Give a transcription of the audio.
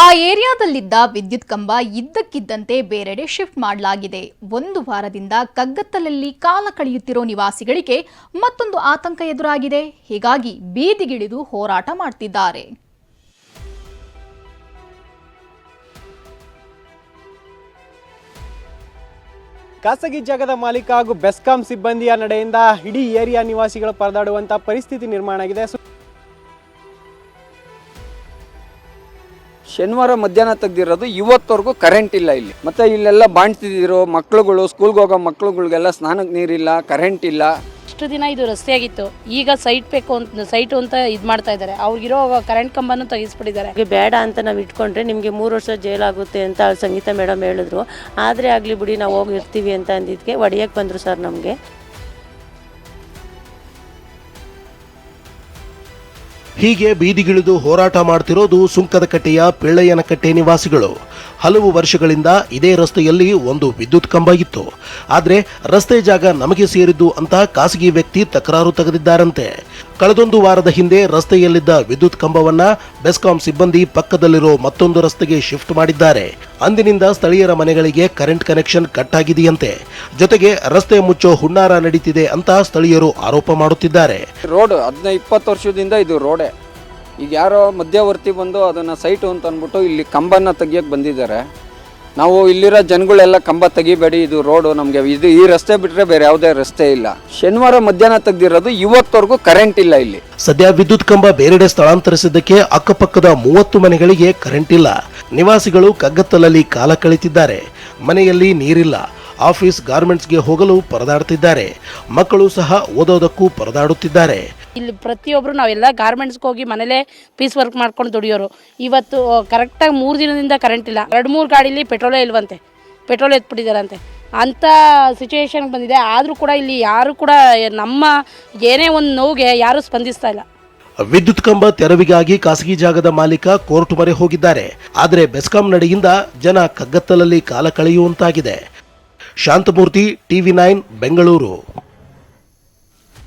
ಆ ಏರಿಯಾದಲ್ಲಿದ್ದ ವಿದ್ಯುತ್ ಕಂಬ ಇದ್ದಕ್ಕಿದ್ದಂತೆ ಬೇರೆಡೆ ಶಿಫ್ಟ್ ಮಾಡಲಾಗಿದೆ. ಒಂದು ವಾರದಿಂದ ಕಗ್ಗತ್ತಲಲ್ಲಿ ಕಾಲ ಕಳೆಯುತ್ತಿರೋ ನಿವಾಸಿಗಳಿಗೆ ಮತ್ತೊಂದು ಆತಂಕ ಎದುರಾಗಿದೆ. ಹೀಗಾಗಿ ಬೀದಿಗಿಳಿದು ಹೋರಾಟ ಮಾಡ್ತಿದ್ದಾರೆ. ಖಾಸಗಿ ಜಾಗದ ಮಾಲೀಕ ಹಾಗೂ ಬೆಸ್ಕಾಂ ಸಿಬ್ಬಂದಿಯ ನಡೆಯಿಂದ ಇಡೀ ಏರಿಯಾ ನಿವಾಸಿಗಳು ಪರದಾಡುವಂತಹ ಪರಿಸ್ಥಿತಿ ನಿರ್ಮಾಣ ಆಗಿದೆ. ಶನಿವಾರ ಮಧ್ಯಾಹ್ನ ತೆಗ್ದಿರೋದು ಇವತ್ತವರೆಗೂ ಕರೆಂಟ್ ಇಲ್ಲ ಇಲ್ಲಿ. ಮತ್ತೆ ಇಲ್ಲೆಲ್ಲ ಬಾಣ್ತಿದ್ರು ಮಕ್ಳುಗಳು ಸ್ಕೂಲ್ಗೆ ಹೋಗೋ ಮಕ್ಳುಗಳಿಗೆಲ್ಲ ಸ್ನಾನಕ್ಕೆ ನೀರಿಲ್ಲ ಕರೆಂಟ್ ಇಲ್ಲ. ಇಷ್ಟು ದಿನ ಇದು ರಸ್ತೆ ಆಗಿತ್ತು ಈಗ ಸೈಟ್ ಬೇಕು ಅಂತ ಸೈಟು ಅಂತ ಇದು ಮಾಡ್ತಾ ಇದ್ದಾರೆ. ಅವ್ರಿಗಿರೋ ಕರೆಂಟ್ ಕಂಬನೂ ತೆಗಿಸ್ಬಿಟ್ಟಿದ್ದಾರೆ. ಬೇಡ ಅಂತ ನಾವು ಇಟ್ಕೊಂಡ್ರೆ ನಿಮಗೆ ಮೂರು ವರ್ಷ ಜೈಲಾಗುತ್ತೆ ಅಂತ ಸಂಗೀತ ಮೇಡಮ್ ಹೇಳಿದ್ರು. ಆದರೆ ಆಗಲಿ ಬಿಡಿ ನಾವು ಹೋಗಿ ಇರ್ತೀವಿ ಅಂತ ಅಂದಿದ್ದಕ್ಕೆ ಒಡೆಯಕ್ಕೆ ಬಂದರು ಸರ್ ನಮಗೆ. ಹೀಗೆ ಬೀದಿಗಿಳಿದು ಹೋರಾಟ ಮಾಡ್ತಿರೋದು ಸುಂಕದಕಟ್ಟೆಯ ಪಿಳ್ಳಯ್ಯನಕಟ್ಟೆ ನಿವಾಸಿಗಳು. ಹಲವು ವರ್ಷಗಳಿಂದ ಇದೇ ರಸ್ತೆಯಲ್ಲಿ ಒಂದು ವಿದ್ಯುತ್ ಕಂಬ ಇತ್ತು. ಆದರೆ ರಸ್ತೆ ಜಾಗ ನಮಗೆ ಸೇರಿದ್ದು ಅಂತ ಖಾಸಗಿ ವ್ಯಕ್ತಿ ತಕರಾರು ತೆಗೆದಿದ್ದಾರಂತೆ. ಕಳೆದೊಂದು ವಾರದ ಹಿಂದೆ ರಸ್ತೆಯಲ್ಲಿದ್ದ ವಿದ್ಯುತ್ ಕಂಬವನ್ನ ಬೆಸ್ಕಾಂ ಸಿಬ್ಬಂದಿ ಪಕ್ಕದಲ್ಲಿರೋ ಮತ್ತೊಂದು ರಸ್ತೆಗೆ ಶಿಫ್ಟ್ ಮಾಡಿದ್ದಾರೆ. ಅಂದಿನಿಂದ ಸ್ಥಳೀಯರ ಮನೆಗಳಿಗೆ ಕರೆಂಟ್ ಕನೆಕ್ಷನ್ ಕಟ್ ಆಗಿದೆಯಂತೆ ಜೊತೆಗೆ ರಸ್ತೆ ಮುಚ್ಚೋ ಹುನ್ನಾರ ನಡೀತಿದೆ ಅಂತ ಸ್ಥಳೀಯರು ಆರೋಪ ಮಾಡುತ್ತಿದ್ದಾರೆ. ರೋಡ್ ಹದಿನೈದು ಇಪ್ಪತ್ತು ವರ್ಷದಿಂದ ಇದು ರೋಡೆ. ಈಗ ಯಾರೋ ಮಧ್ಯವರ್ತಿ ಬಂದು ಅದನ್ನು ಸೈಟು ಅಂತ ಅಂದ್ಬಿಟ್ಟು ಇಲ್ಲಿ ಕಂಬನ ತೆಗಿಯಕ್ಕೆ ಬಂದಿದ್ದಾರೆ. ನಾವು ಇಲ್ಲಿರೋ ಜನಗಳೆಲ್ಲ ಕಂಬ ತೆಗಿಬೇಡಿ, ಇದು ರೋಡು ನಮಗೆ, ಇದು ಈ ರಸ್ತೆ ಬಿಟ್ಟರೆ ಬೇರೆ ಯಾವುದೇ ರಸ್ತೆ ಇಲ್ಲ. ಶನಿವಾರ ಮಧ್ಯಾಹ್ನ ತೆಗೆದಿರೋದು, ಇವತ್ತವರೆಗೂ ಕರೆಂಟ್ ಇಲ್ಲ ಇಲ್ಲಿ. ಸದ್ಯ ವಿದ್ಯುತ್ ಕಂಬ ಬೇರೆಡೆ ಸ್ಥಳಾಂತರಿಸಿದ್ದಕ್ಕೆ ಅಕ್ಕಪಕ್ಕದ ಮೂವತ್ತು ಮನೆಗಳಿಗೆ ಕರೆಂಟ್ ಇಲ್ಲ. ನಿವಾಸಿಗಳು ಕಗ್ಗತ್ತಲಲ್ಲಿ ಕಾಲ ಕಳೀತಿದ್ದಾರೆ. ಮನೆಯಲ್ಲಿ ನೀರಿಲ್ಲ. ಆಫೀಸ್ ಗಾರ್ಮೆಂಟ್ಸ್ಗೆ ಹೋಗಲು ಪರದಾಡುತ್ತಿದ್ದಾರೆ ಮಕ್ಕಳು ಸಹ ಓದೋದಕ್ಕೂ ಪರದಾಡುತ್ತಿದ್ದಾರೆ. ಇಲ್ಲಿ ಪ್ರತಿಯೊಬ್ಬರು ನಾವೆಲ್ಲ ಗಾರ್ಮೆಂಟ್ಸ್ಗೆ ಹೋಗಿ ಮನೇಲೇ ಪೀಸ್ ವರ್ಕ್ ಮಾಡ್ಕೊಂಡು ದುಡಿಯೋರು. ಇವತ್ತು ಕರೆಕ್ಟಾಗಿ ಮೂರು ದಿನದಿಂದ ಕರೆಂಟ್ ಇಲ್ಲ. ಎರಡು ಮೂರು ಗಾಡೀಲಿ ಪೆಟ್ರೋಲೇ ಇಲ್ವಂತೆ. ಪೆಟ್ರೋಲ್ ಎತ್ಬಿಟ್ಟಿದ್ದಾರಂತೆ ಅಂಥ ಸಿಚುವೇಶನ್ಗೆ ಬಂದಿದೆ. ಆದರೂ ಕೂಡ ಇಲ್ಲಿ ಯಾರು ಕೂಡ ನಮ್ಮ ಏನೇ ಒಂದು ನೋವಿಗೆ ಯಾರೂ ಸ್ಪಂದಿಸ್ತಾ ಇಲ್ಲ. ವಿದ್ಯುತ್ ಕಂಬ ತೆರವಿಗಾಗಿ ಖಾಸಗಿ ಜಾಗದ ಮಾಲೀಕ ಕೋರ್ಟ್ ಮೊರೆ ಹೋಗಿದ್ದಾರೆ. ಆದರೆ ಬೆಸ್ಕಾಂ ನಡೆಯಿಂದ ಜನ ಕಗ್ಗತ್ತಲಲ್ಲಿ ಕಾಲ ಕಳೆಯುವಂತಾಗಿದೆ. Shanthamurthy, TV nine, Bengaluru.